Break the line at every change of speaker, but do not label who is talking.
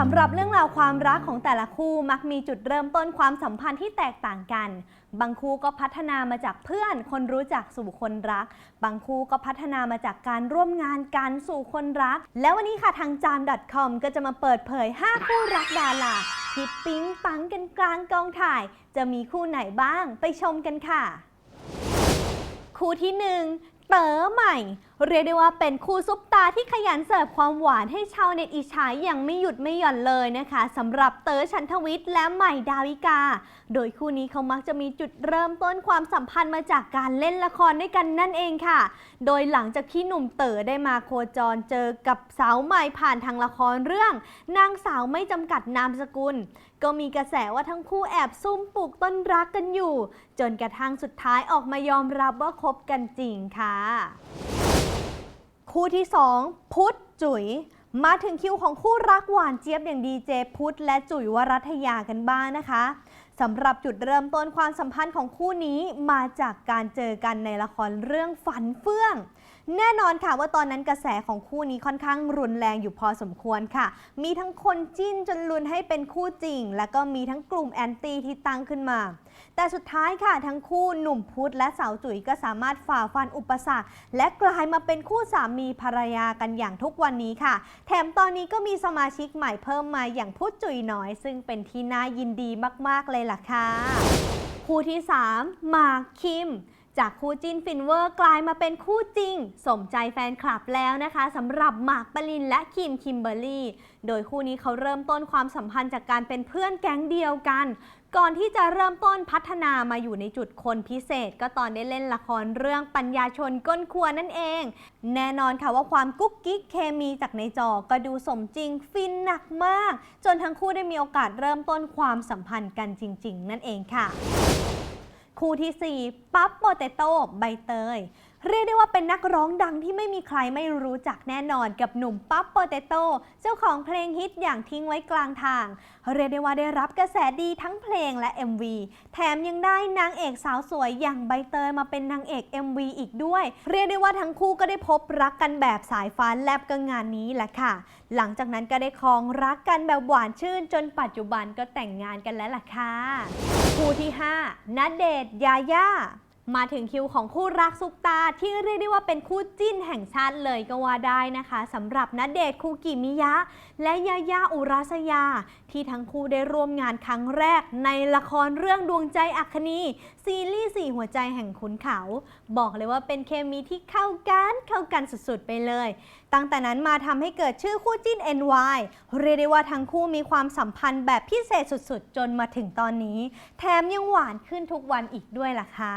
สำหรับเรื่องราวความรักของแต่ละคู่มักมีจุดเริ่มต้นความสัมพันธ์ที่แตกต่างกัน บางคู่ก็พัฒนามาจากเพื่อน คนรู้จักสู่คนรัก บางคู่ก็พัฒนามาจากการร่วมงานกันสู่คนรัก แล้ววันนี้ค่ะทางจาม .com ก็จะมาเปิดเผย 5 คู่รักดาราที่ปิ๊งปังกันกลางกองถ่าย จะมีคู่ไหนบ้างไปชมกันค่ะ คู่ที่หนึ่ง เต๋อใหม่ เรียกได้ว่าเป็นคู่ซุปตาที่ขยันเสิร์ฟความหวานให้ชาวเน็ตอิจฉาอย่างไม่หยุดไม่หย่อนเลยนะคะสำหรับเต๋อชันทวิทย์และใหม่ดาวิกา โดยคู่นี้เขามักจะมีจุดเริ่มต้นความสัมพันธ์มาจากการเล่นละครด้วยกันนั่นเองค่ะ โดยหลังจากที่หนุ่มเต๋อได้มาโคจรเจอกับสาวใหม่ผ่านทางละครเรื่อง นางสาวไม่จำกัดนามสกุลก็มีกระแสว่าทั้งคู่แอบซุ่มปลูกต้นรักกันอยู่ จนกระทั่งสุดท้ายออกมายอมรับว่าคบกันจริงค่ะ คู่ที่ 2 พุทธจุ๋ยมาถึงคิวของคู่รักหวานเจี๊ยบอย่างดีเจพุทธและจุ๋ยวรัตยากันบ้างนะคะ สำหรับจุดเริ่มต้นความสัมพันธ์ของคู่นี้มาจากการเจอกันในละครเรื่องฝันเฟื่อง แน่นอนค่ะว่าตอนนั้นกระแสของคู่นี้ค่อนข้างรุนแรงอยู่พอสมควรค่ะ มีทั้งคนจิ้นจนลุนให้เป็นคู่จริง แล้วก็มีทั้งกลุ่มแอนตี้ที่ตั้งขึ้นมา แต่สุดท้ายค่ะทั้งคู่หนุ่มพุธและสาวจุ๋ยก็สามารถฝ่าฟันอุปสรรค และกลายมาเป็นคู่สามีภรรยากันอย่างทุกวันนี้ค่ะ แถมตอนนี้ก็มีสมาชิกใหม่เพิ่มมาอย่างพุธจุ๋ยน้อย ซึ่งเป็นที่น่ายินดีมากๆเลยล่ะค่ะคู่ที่ 3 หมากคิม จากคู่จิ้นฟินเวอร์กลายมาเป็นคู่จริง สมใจแฟนคลับแล้วนะคะสำหรับหมากปรินและคิมคิมเบอร์รี่ โดยคู่นี้เขาเริ่มต้นความสัมพันธ์จากการเป็นเพื่อนแก๊งเดียวกัน ก่อนที่จะเริ่มต้นพัฒนามาอยู่ในจุดคนพิเศษ ก็ตอนได้เล่นละครเรื่องปัญญาชนก้นครัวนั่นเอง แน่นอนค่ะว่าความกุ๊กกิ๊กเคมีจากในจอก็ดูสมจริงฟินหนักมาก จนทั้งคู่ได้มีโอกาสเริ่มต้นความสัมพันธ์กันจริง ๆ นั่นเองค่ะ คู่ที่ 4 ปั๊บโปเตโต้ใบเตยเรียกได้ว่าเป็นนักร้องดังที่ไม่มีใครไม่รู้จักแน่นอนกับหนุ่มปั๊บโปเตโต้เจ้าของเพลงฮิตอย่างทิ้งไว้กลางทาง เรียกได้ว่าได้รับกระแสดีทั้งเพลงและ MV แถมยังได้นางเอกสาวสวยอย่างใบเตยมาเป็นนางเอก MV อีกด้วย เรียกได้ว่าทั้งคู่ก็ได้พบรักกันแบบสายฟ้าแลบก็งานนี้แหละค่ะ หลังจากนั้นก็ได้ครองรักกันแบบหวานชื่น จนปัจจุบันก็แต่งงานกันแล้วล่ะค่ะคู่ที่ 5ณเดชน์ยาย่า มาถึงคิวของคู่รักซุปตาที่เรียกได้ว่าเป็นคู่จิ้นแห่งชาติเลยก็ว่าได้นะคะสำหรับณเดชน์คูกิมิยะ และยายาอุรัสยา ที่ทั้งคู่ได้ร่วมงานครั้งแรกในละครเรื่องดวงใจอัคนี ซีรีส์สี่หัวใจแห่งขุนเขา บอกเลยว่าเป็นเคมีที่เข้ากันเข้ากันสุดๆไปเลย ตั้งแต่นั้นมาทำให้เกิดชื่อคู่จิ้น NY เรียกได้ว่าทั้งคู่มีความสัมพันธ์แบบพิเศษสุดๆ จนมาถึงตอนนี้ แถมยังหวานขึ้นทุกวันอีกด้วยล่ะค่ะ